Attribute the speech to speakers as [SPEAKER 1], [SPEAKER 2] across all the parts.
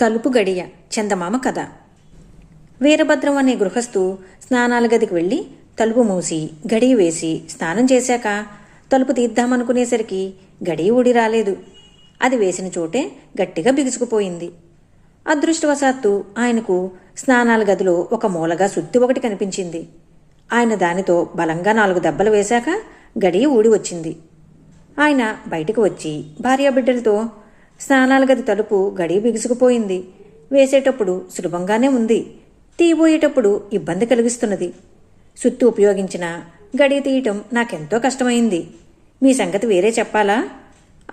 [SPEAKER 1] తలుపు గడియ చందమామ కథ. వీరభద్రం అనే గృహస్థు స్నానాల గదికి వెళ్ళి తలుపు మూసి గడియ వేసి స్నానం చేశాక తలుపు తీద్దామనుకునేసరికి గడియ ఊడి రాలేదు. అది వేసిన చోటే గట్టిగా బిగుసుకుపోయింది. అదృష్టవశాత్తు ఆయనకు స్నానాల గదిలో ఒక మూలగా సుత్తి ఒకటి కనిపించింది. ఆయన దానితో బలంగా నాలుగు దెబ్బలు వేశాక గడియ ఊడి వచ్చింది. ఆయన బయటకు వచ్చి భార్యాబిడ్డలతో స్నానాల గది తలుపు గడి బిగుసుకుపోయింది. వేసేటప్పుడు సులభంగానే ఉంది. తీయబోయేటప్పుడు ఇబ్బంది కలిగిస్తున్నది. సుత్తు ఉపయోగించిన గడి తీయటం నాకెంతో కష్టమైంది. మీ సంగతి వేరే చెప్పాలా?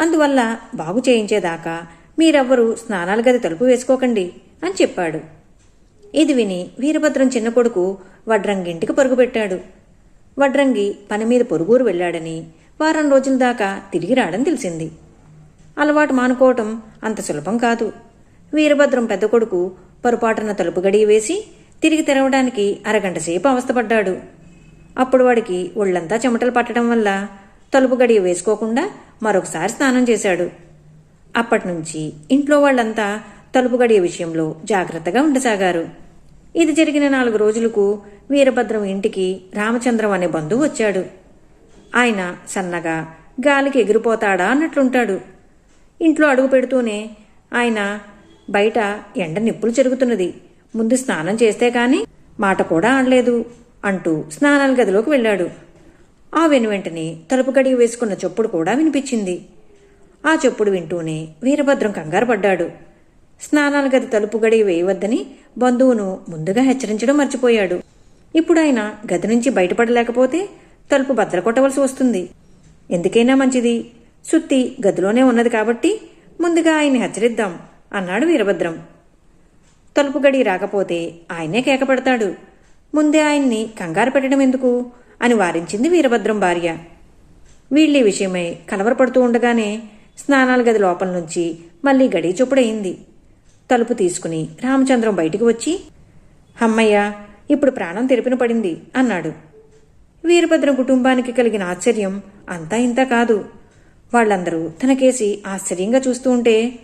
[SPEAKER 1] అందువల్ల బాగు చేయించేదాకా మీరెవ్వరూ స్నానాల గది తలుపు వేసుకోకండి అని చెప్పాడు. ఇది విని వీరభద్రం చిన్న కొడుకు వడ్రంగింటికి పరుగుపెట్టాడు. వడ్రంగి పని మీద పొరుగురు వెళ్ళాడని వారం రోజుల దాకా తిరిగి రాడని తెలిసింది. అలవాటు మానుకోవటం అంత సులభం కాదు. వీరభద్రం పెద్ద కొడుకు పొరపాటున తలుపు గడియ వేసి తిరిగి తెరవడానికి అరగంట సేపు అవస్థపడ్డాడు. అప్పుడు వాడికి ఒళ్ళంతా చెమటలు పట్టడం వల్ల తలుపు గడియ వేసుకోకుండా మరొకసారి స్నానం చేశాడు. అప్పటినుంచి ఇంట్లో వాళ్ళంతా తలుపు గడియ విషయంలో జాగ్రత్తగా ఉండసాగారు. ఇది జరిగిన నాలుగు రోజులకు వీరభద్రం ఇంటికి రామచంద్రం అనే బంధువు వచ్చాడు. ఆయన సన్నగా గాలికి ఎగిరిపోతాడా అన్నట్లుంటాడు. ఇంట్లో అడుగు పెడుతూనే ఆయన బయట ఎండ నిప్పులు చెరుగుతున్నది. ముందు స్నానం చేస్తే కాని మాట కూడా ఆడలేదు అంటూ స్నానాల గదిలోకి వెళ్ళాడు. ఆ వెను వెంటనే తలుపు గడియ వేసుకున్న చెప్పుడు కూడా వినిపించింది. ఆ చెప్పుడు వింటూనే వీరభద్రం కంగారు పడ్డాడు. స్నానాల గది తలుపు గడియ వేయవద్దని బంధువును ముందుగా హెచ్చరించడం మర్చిపోయాడు. ఇప్పుడు ఆయన గది నుంచి బయటపడలేకపోతే తలుపు బద్దలు కొట్టవలసి వస్తుంది. ఎందుకైనా మంచిది. సుత్తి గదిలోనే ఉన్నది కాబట్టి ముందుగా ఆయన్ని హెచ్చరిద్దాం అన్నాడు వీరభద్రం. తలుపు గడి రాకపోతే ఆయనే కేకపడతాడు. ముందే ఆయన్ని కంగారు పెట్టడం ఎందుకు? అని వారించింది వీరభద్రం భార్య. వీళ్ళీ విషయమై కలవరపడుతూ ఉండగానే స్నానాల గది లోపల నుంచి మళ్ళీ గడి చొప్పుడయింది తలుపు తీసుకుని రామచంద్రం బయటికి వచ్చి అమ్మయ్య ఇప్పుడు ప్రాణం తెరిపిన పడింది అన్నాడు. వీరభద్రం కుటుంబానికి కలిగిన ఆశ్చర్యం అంతా ఇంత కాదు. వాళ్ళందరూ తనకేసి ఆశ్చర్యంగా చూస్తూ ఉంటే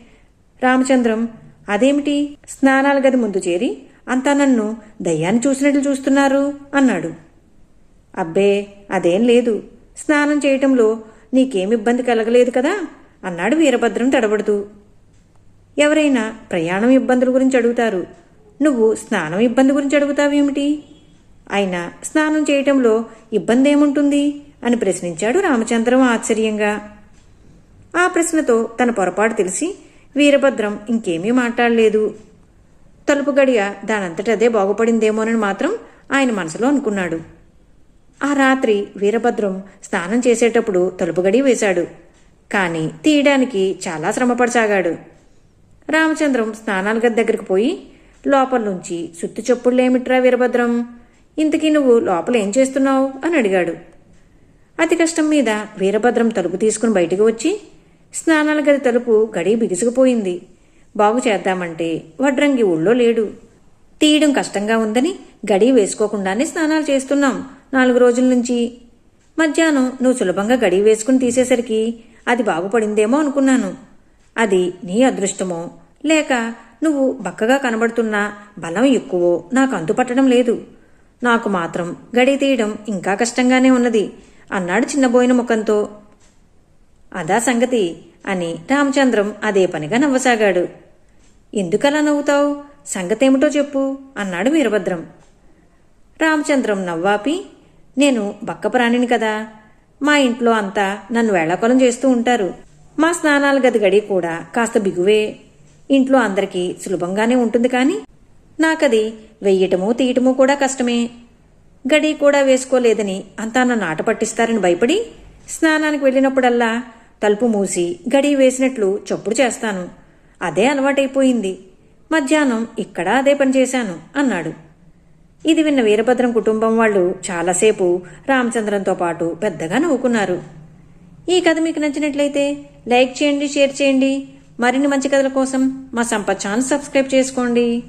[SPEAKER 1] రామచంద్రం అదేమిటి? స్నానాల గది ముందు చేరి అంతా నన్ను దయ్యాన్ని చూసినట్లు చూస్తున్నారు అన్నాడు. అబ్బే అదేం లేదు. స్నానం చేయటంలో నీకేం ఇబ్బంది కలగలేదు కదా? అన్నాడు వీరభద్రం తడబడుతూ. ఎవరైనా ప్రయాణం ఇబ్బందుల గురించి అడుగుతారు. నువ్వు స్నానం ఇబ్బంది గురించి అడుగుతావేమిటి? అయినా స్నానం చేయటంలో ఇబ్బంది ఏముంటుంది అని ప్రశ్నించాడు రామచంద్రం ఆశ్చర్యంగా. ఆ ప్రశ్నతో తన పొరపాటు తెలిసి వీరభద్రం ఇంకేమీ మాట్లాడలేదు. తలుపు గడియ దానంతటదే బాగుపడిందేమోనని మాత్రం ఆయన మనసులో అనుకున్నాడు. ఆ రాత్రి వీరభద్రం స్నానం చేసేటప్పుడు తలుపు గడి వేశాడు. కాని తీయడానికి చాలా శ్రమపడసాగాడు. రామచంద్రం స్నానాల గది దగ్గరికి పోయి లోపల నుంచి సుత్తి చెప్పుళ్ళేమిట్రా వీరభద్రం? ఇంతకీ నువ్వు లోపల ఏం చేస్తున్నావు? అని అడిగాడు. అతి కష్టం మీద వీరభద్రం తలుపు తీసుకుని బయటకు వచ్చి స్నానాల గది తలుపు గడి బిగుసుకుపోయింది. బాగు చేద్దామంటే వడ్రంగి ఊళ్ళో లేడు. తీయడం కష్టంగా ఉందని గడి వేసుకోకుండానే స్నానాలు చేస్తున్నాం నాలుగు రోజుల నుంచి. మధ్యాహ్నం నువ్వు సులభంగా గడి వేసుకుని తీసేసరికి అది బాగుపడిందేమో అనుకున్నాను. అది నీ అదృష్టమో లేక నువ్వు బక్కగా కనబడుతున్నా బలం ఎక్కువో నాకు అందుపట్టడం లేదు. నాకు మాత్రం గడి తీయడం ఇంకా కష్టంగానే ఉన్నది అన్నాడు చిన్నబోయిన ముఖంతో. అదా సంగతి అని రామచంద్రం అదే పనిగా నవ్వసాగాడు. ఎందుకలా నవ్వుతావు? సంగతేమిటో చెప్పు అన్నాడు వీరభద్రం. రామచంద్రం నవ్వాపి నేను బక్క ప్రాణిని కదా. మా ఇంట్లో అంతా నన్ను వేళాకొలం చేస్తూ ఉంటారు. మా స్నానాల గది గడి కూడా కాస్త బిగువే. ఇంట్లో అందరికీ సులభంగానే ఉంటుంది కానీ నాకది వెయ్యటమూ తీయటమూ కూడా కష్టమే. గడి కూడా వేసుకోలేదని అంతా నన్ను ఆట పట్టిస్తారని భయపడి స్నానానికి వెళ్ళినప్పుడల్లా తలుపు మూసి గడి వేసినట్లు చప్పుడు చేస్తాను. అదే అలవాటైపోయింది. మధ్యాహ్నం ఇక్కడ అదే పని చేశాను అన్నాడు. ఇది విన్న వీరభద్రం కుటుంబం వాళ్ళు చాలాసేపు రామచంద్రంతో పాటు పెద్దగా నవ్వుకున్నారు. ఈ కథ మీకు నచ్చినట్లయితే లైక్ చేయండి షేర్ చేయండి. మరిన్ని మంచి కథల కోసం మా సంపత్ ఛానల్ సబ్స్క్రైబ్ చేసుకోండి.